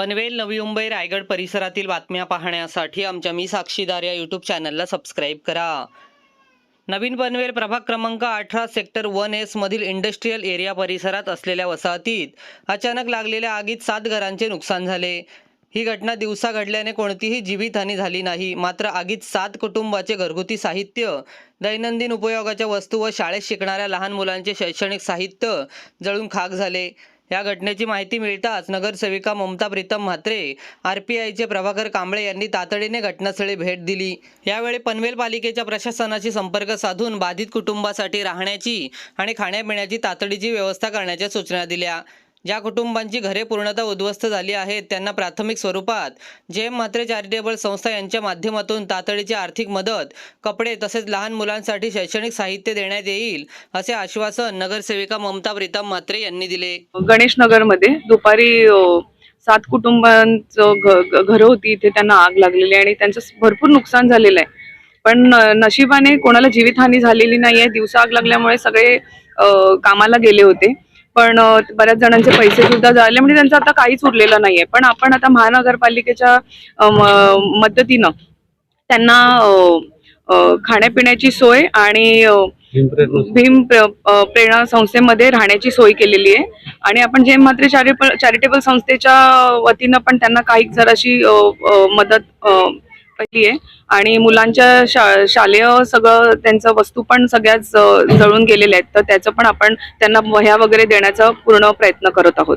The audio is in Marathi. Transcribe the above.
पनवेल नवी मुंबई रायगड परिसरातील बातम्या पाहण्यासाठी आमच्या मी साक्षीदार या यूट्यूब चॅनलला सबस्क्राईब करा. नवीन पनवेल प्रभाग क्रमांक अठरा सेक्टर वन एस मधील इंडस्ट्रीयल एरिया परिसरात असलेल्या वसाहतीत अचानक लागलेल्या आगीत सात घरांचे नुकसान झाले. ही घटना दिवसा घडल्याने कोणतीही जीवितहानी झाली नाही. मात्र आगीत सात कुटुंबाचे घरगुती साहित्य दैनंदिन उपयोगाच्या वस्तू व शाळेत शिकणाऱ्या लहान मुलांचे शैक्षणिक साहित्य जळून खाक झाले. या घटनेची माहिती मिळताच नगरसेविका ममता प्रीतम म्हात्रे आर पी आयचे प्रभाकर कांबळे यांनी तातडीने घटनास्थळी भेट दिली. यावेळी पनवेल पालिकेच्या प्रशासनाशी संपर्क साधून बाधित कुटुंबासाठी राहण्याची आणि खाण्यापिण्याची तातडीची व्यवस्था करण्याच्या सूचना दिल्या. ज्या कुटुंबांची घरे पूर्णतः उद्ध्वस्त झाली आहेत त्यांना प्राथमिक स्वरूपात जे एम म्हात्रे चॅरिटेबल संस्था यांच्या माध्यमातून तातडीची आर्थिक मदत कपडे तसेच लहान मुलांसाठी शैक्षणिक साहित्य देण्यात येईल असे आश्वासन नगरसेविका ममता प्रीतम म्हात्रे यांनी दिले. गणेश नगरमध्ये दुपारी सात कुटुंबांचं घरं होती इथे त्यांना आग लागलेली आणि त्यांचं भरपूर नुकसान झालेलं आहे. पण नशिबाने कोणाला जीवितहानी झालेली नाहीये दिवसा आग लागल्यामुळे सगळे कामाला गेले होते. पण बऱ्याच जणांचे पैसे सुद्धा झाले. म्हणजे त्यांचं आता काहीच उरलेलं नाहीये. पण आपण आता महानगरपालिकेच्या मदतीनं त्यांना खाण्यापिण्याची सोय आणि भीम प्रेरणा संस्थेमध्ये राहण्याची सोय केलेली आहे. आणि आपण जे मात्र चॅरिटेबल चॅरिटेबल संस्थेच्या वतीनं पण त्यांना काही जराशी मदत पहिली आहे. आणि मुलांच्या शा शालेय सगळं त्यांचं वस्तू पण सगळ्याच जळून गेलेल्या आहेत. तर त्याचं पण आपण त्यांना वह्या वगैरे देण्याचा पूर्ण प्रयत्न करत आहोत.